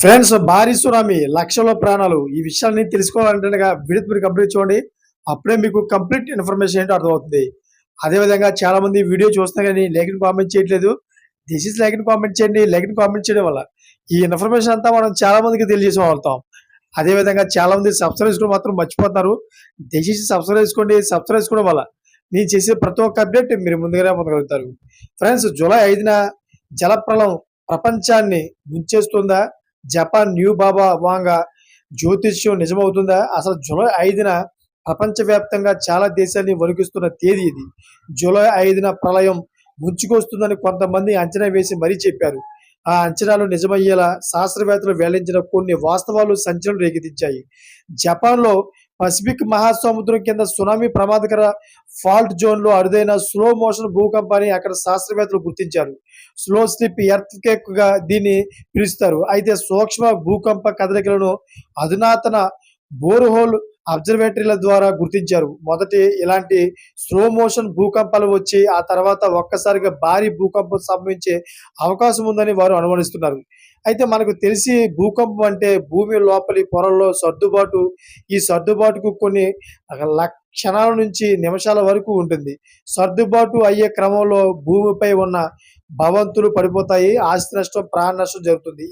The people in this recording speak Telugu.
ఫ్రెండ్స్ భారీ సునామీ లక్షల ప్రాణాలు. ఈ విషయాన్ని తెలుసుకోవాలంటే వీడియో మీరు కంప్లీట్ చూడండి. అప్పుడే మీకు కంప్లీట్ ఇన్ఫర్మేషన్ ఏంటో అర్థమవుతుంది. అదేవిధంగా చాలా మంది వీడియో చూస్తున్నా కానీ లేఖని కామెంట్ చేయట్లేదు. దిస్ ఇస్ లేఖని కామెంట్ చేయండి. లేఖని కామెంట్ చేయడం వల్ల ఈ ఇన్ఫర్మేషన్ అంతా మనం చాలా మందికి తెలియజేసి వెళ్తాం అదేవిధంగా చాలా మంది సబ్స్క్రైబ్ చేసుకోవడం మాత్రం మర్చిపోతున్నారు. దయచేసి సబ్స్క్రైబ్ చేసుకోండి. సబ్స్క్రైబ్ చేసుకోవడం వల్ల నేను చేసే ప్రతి ఒక్క అప్డేట్ మీరు ముందుగానే పొందగలుగుతారు. ఫ్రెండ్స్ జూలై ఐదున జలప్రలం ప్రపంచాన్ని ముంచేస్తుందా? జపాన్ న్యూ బాబా వాంగ జ్యోతిష్యం నిజమవుతుందా? అసలు జూలై ఐదున ప్రపంచవ్యాప్తంగా చాలా దేశాన్ని వణికిస్తున్న తేదీ ఇది. జూలై ఐదున ప్రళయం ముంచుకొస్తుందని కొంతమంది అంచనా వేసి మరీ చెప్పారు. ఆ అంచనాలు నిజమయ్యేలా శాస్త్రవేత్తలు వెల్లడించిన కొన్ని వాస్తవాలు సంచలనం రేకెత్తించాయి. జపాన్లో పసిఫిక్ మహాసముద్రం కింద సునామీ ప్రమాదకర ఫాల్ట్ జోన్లో అరుదైన స్లో మోషన్ భూకంపాన్ని అక్కడ శాస్త్రవేత్తలు గుర్తించారు. స్లో స్లిప్ ఎర్త్ కేక్గా దీన్ని పిలుస్తారు. అయితే సూక్ష్మ భూకంప కదలికలను అధునాతన బోర్హోల్ అబ్జర్వేటరీల ద్వారా గుర్తించారు. మొదటి ఇలాంటి స్లో మోషన్ భూకంపాలు వచ్చి ఆ తర్వాత ఒక్కసారిగా భారీ భూకంపం సంభవించే అవకాశం ఉందని వారు అనుమానిస్తున్నారు. అయితే మనకు తెలిసి భూకంపం అంటే భూమి లోపలి పొరల్లో సర్దుబాటు ఈ సర్దుబాటుకు కొన్ని క్షణాల నుంచి నిమిషాల వరకు ఉంటుంది. సర్దుబాటు అయ్యే క్రమంలో భూమిపై ఉన్న భవంతులు పడిపోతాయి ఆస్తి నష్టం ప్రాణ నష్టం జరుగుతుంది.